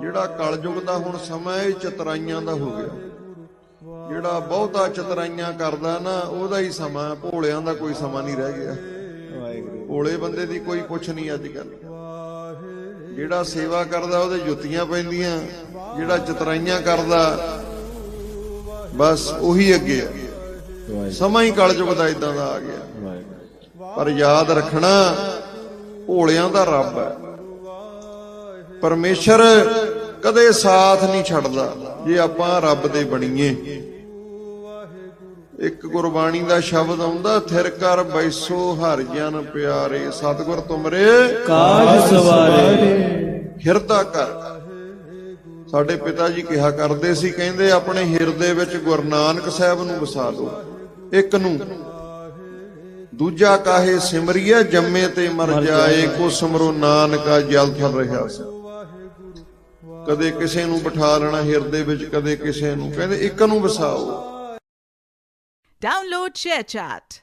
ਜਿਹੜਾ ਕਲਯੁਗ ਦਾ ਹੁਣ ਸਮਾਂ ਇਹ ਚਤਰਾਈਆਂ ਦਾ ਹੋ ਗਿਆ। ਜਿਹੜਾ ਬਹੁਤਾ ਚਤਰਾਈਆਂ ਕਰਦਾ ਨਾ ਉਹਦਾ ਹੀ ਸਮਾਂ ਭੋਲਿਆਂ ਦਾ ਕੋਈ ਸਮਾਂ ਨਹੀਂ ਰਹਿ ਗਿਆ। ਵਾਹਿਗੁਰੂ। ਭੋਲੇ ਬੰਦੇ ਦੀ ਕੋਈ ਪੁੱਛ ਨਹੀਂ ਅੱਜ ਕੱਲ ਜਿਹੜਾ ਸੇਵਾ ਕਰਦਾ ਉਹਦੇ ਜੁੱਤੀਆਂ ਪੈਂਦੀਆਂ। ਜਿਹੜਾ ਚਤਰਾਈਆਂ ਕਰਦਾ ਬਸ ਉਹੀ ਅੱਗੇ ਆ। ਸਮਾਂ ਹੀ ਕਲਯੁਗ ਦਾ ਇਦਾਂ ਦਾ ਆ ਗਿਆ। ਪਰ ਯਾਦ ਰੱਖਣਾ ਭੋਲਿਆਂ ਦਾ ਰੱਬ ਹੈ। ਪਰਮੇਸ਼ਰ ਕਦੇ ਸਾਥ ਨਹੀਂ ਛੱਡਦਾ ਜੇ ਆਪਾਂ ਰੱਬ ਦੇ ਬਣੀਏ। ਇੱਕ ਗੁਰਬਾਣੀ ਦਾ ਸ਼ਬਦ ਆਉਂਦਾ ਥਿਰ ਕਰ ਬੈਸੋ ਹਰ ਜਨ ਪਿਆਰੇ ਸਤਿਗੁਰ ਤੁਮਰੇ ਕਾਜ ਸਵਾਰੇ। ਹਿਰਦਾ ਕਰ। ਸਾਡੇ ਪਿਤਾ ਜੀ ਕਿਹਾ ਕਰਦੇ ਸੀ ਕਹਿੰਦੇ ਆਪਣੇ ਹਿਰਦੇ ਵਿੱਚ ਗੁਰੂ ਨਾਨਕ ਸਾਹਿਬ ਨੂੰ ਵਸਾ ਲਓ ਇੱਕ ਨੂੰ। ਦੂਜਾ ਕਾਹੇ ਸਿਮਰਿਐ ਜੰਮੇ ਤੇ ਮਰ ਜਾਏ। ਕੋ ਸਮਰੋ ਨਾਨਕਾ ਜਲ ਥਲ ਰਿਹਾ ਸੀ। ਕਦੇ ਕਿਸੇ ਨੂੰ ਬਿਠਾ ਲੈਣਾ ਹਿਰਦੇ ਵਿੱਚ, ਕਦੇ ਕਿਸੇ ਨੂੰ। ਕਹਿੰਦੇ ਇੱਕ ਨੂੰ ਵਸਾਓ ਡਾਊਨਲੋਡ ਸ਼ੇਅਰ ਚੈਟ